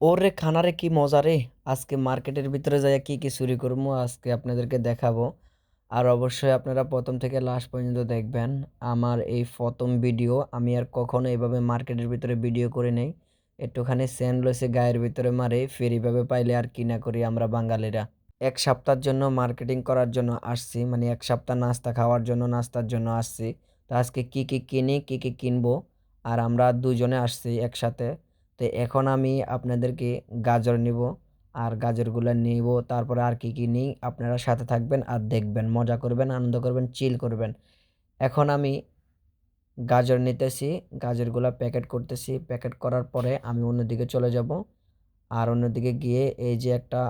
ওরে খানারে কি মজা রে? আজকে মার্কেটের ভিতরে যাইয়া কি কি চুরি করব আজকে আপনাদেরকে দেখাবো। আর অবশ্যই আপনারা প্রথম থেকে লাস্ট পর্যন্ত দেখবেন আমার এই প্রথম ভিডিও আমি আর কখনো এইভাবে মার্কেটের ভিতরে ভিডিও করে নেই। একটুখানি সেন্ড লইছে গায়ের ভিতরে মারে ফেরিভাবে পাইলে আর কি না করি আমরা বাঙালিরা। এক সপ্তাহের জন্য মার্কেটিং করার জন্য আসছি মানে এক সপ্তাহ নাস্তা খাওয়ার জন্য, নাস্তার জন্য আসছি। তো আজকে কি কি কিনি, কি কি কিনবো, আর আমরা দুজনে আসছি একসাথে। তো এখন আমি আপনাদেরকে গাজর নিব, আর গাজরগুলো নিব, তারপরে আর কি কি নিই, আপনারা সাথে থাকবেন আর দেখবেন, মজা করবেন, আনন্দ করবেন চিল করবেন। এখন আমি গাজর নিতেছি, গাজরগুলো প্যাকেট করতেছি প্যাকেট করার পরে আমি অন্যদিকে চলে যাব। আর অন্যদিকে গিয়ে এই যে একটা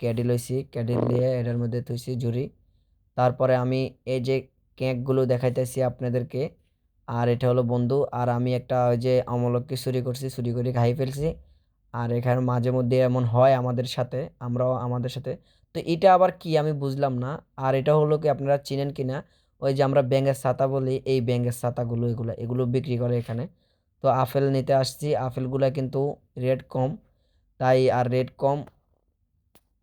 ক্যাডি লইছি, ক্যাডি দিয়ে এটার মধ্যে থুইছি ঝুড়ি তারপরে আমি এই যে কেকগুলো দেখাইতেছি আপনাদেরকে আর এটা হলো বন্ধু, আর আমি একটা ওই যে অমলককে চুরি করছি, চুরি করে খাই ফেলছি। আর এখানে মাঝে মধ্যে এমন হয় আমাদের সাথে, আমরাও আমাদের সাথে। তো এটা আবার কি আমি বুঝলাম না। আর এটা হলো কি আপনারা চিনেন কি না ওই যে আমরা ব্যাঙের ছাতা বলি, এই ব্যাঙের ছাতাগুলো, এগুলো এগুলো বিক্রি করে এখানে। তো আপেল নিতে আসছি, আপেলগুলো কিন্তু রেট কম। তাই আর রেট কম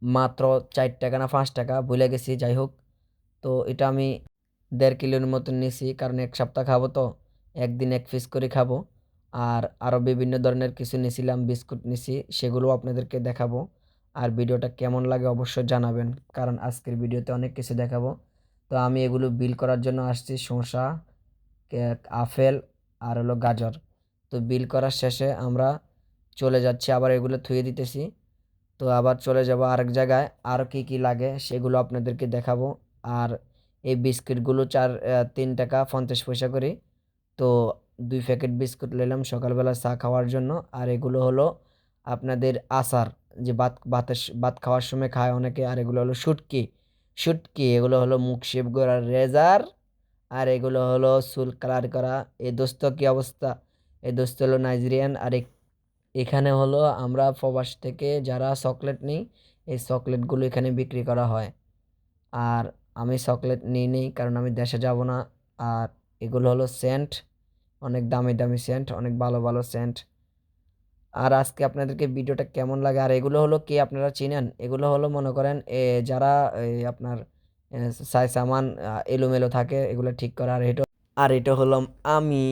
মাত্র চার টাকা না পাঁচ টাকা, ভুলে গেছি, যাই হোক। তো এটা আমি দেড় কিলোর মতন নিছি, কারণ এক সপ্তাহ খাব তো, একদিন এক পিস করে খাব। আর আরও বিভিন্ন ধরনের কিছু নিছিলাম, বিস্কুট নিছি সেগুলো আপনাদেরকে দেখাবো। আর ভিডিওটা কেমন লাগে অবশ্যই জানাবেন, কারণ আজকের ভিডিওতে অনেক কিছু দেখাবো। তো আমি এগুলো বিল করার জন্য আসছি, শসা আপেল, আর হলো গাজর। তো বিল করার শেষে আমরা চলে যাচ্ছি, আবার এগুলো থুয়ে দিতেছি। তো আবার চলে যাব আরেক জায়গায়, আর কি কি লাগে সেগুলো আপনাদেরকে দেখাবো। আর এই বিস্কিটগুলো চার তিন টাকা পঞ্চাশ পয়সা করে। তো দুই প্যাকেট বিস্কুট নিলাম সকালবেলা চা খাওয়ার জন্য। আর এগুলো হলো আপনাদের আচার, যে ভাত, ভাতের ভাত খাওয়ার সময় খায় অনেকে। আর এগুলো হলো শুটকি। শুটকি, এগুলো হলো মুখ শেপ করার রেজার। আর এগুলো হলো চুল কালার করা। এ দোস্ত কী অবস্থা? এই দোস্ত হলো নাইজেরিয়ান। আর এখানে হলো আমরা প্রবাস থেকে যারা চকলেট নিই, এই চকলেটগুলো এখানে বিক্রি করা হয়। আর আমি চকলেট নিই নেই, কারণ আমি দেশে যাব না। আর এগুলো হলো সেন্ট অনেক দামি দামি সেন্ট অনেক ভালো ভালো সেন্ট আর আজকে আপনাদেরকে ভিডিওটা কেমন লাগে? আর এগুলো হলো কি আপনারা চিনেন? এগুলো হলো মনে করেন, এ যারা আপনার সাই সামান এলোমেলো থাকে, এগুলো ঠিক করা। আর এটা আর এটা হলাম আমি।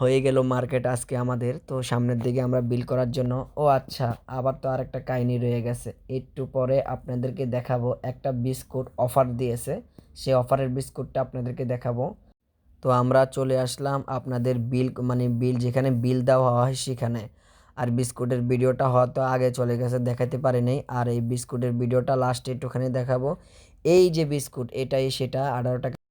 হয়ে গেল মার্কেট আজকে আমাদের। তো সামনের দিকে আমরা বিল করার জন্য। ও আচ্ছা আবার তো আর একটা কাহিনি রয়ে গেছে। একটু পরে আপনাদেরকে দেখাবো একটা বিস্কুট অফার দিয়েছে। সেই অফারের বিস্কুটটা আপনাদেরকে দেখাবো। তো আমরা চলে আসলাম আপনাদের বিল মানে বিল যেখানে বিল দেওয়া হয় সেখানে। আর বিস্কুটের ভিডিওটা হয়তো আগে চলে গেছে দেখাতে পারিনি আর এই বিস্কুটের ভিডিওটা লাস্টে একটুখানি দেখাবো। এই যে বিস্কুট, এটাই সেটা, আঠারো টাকা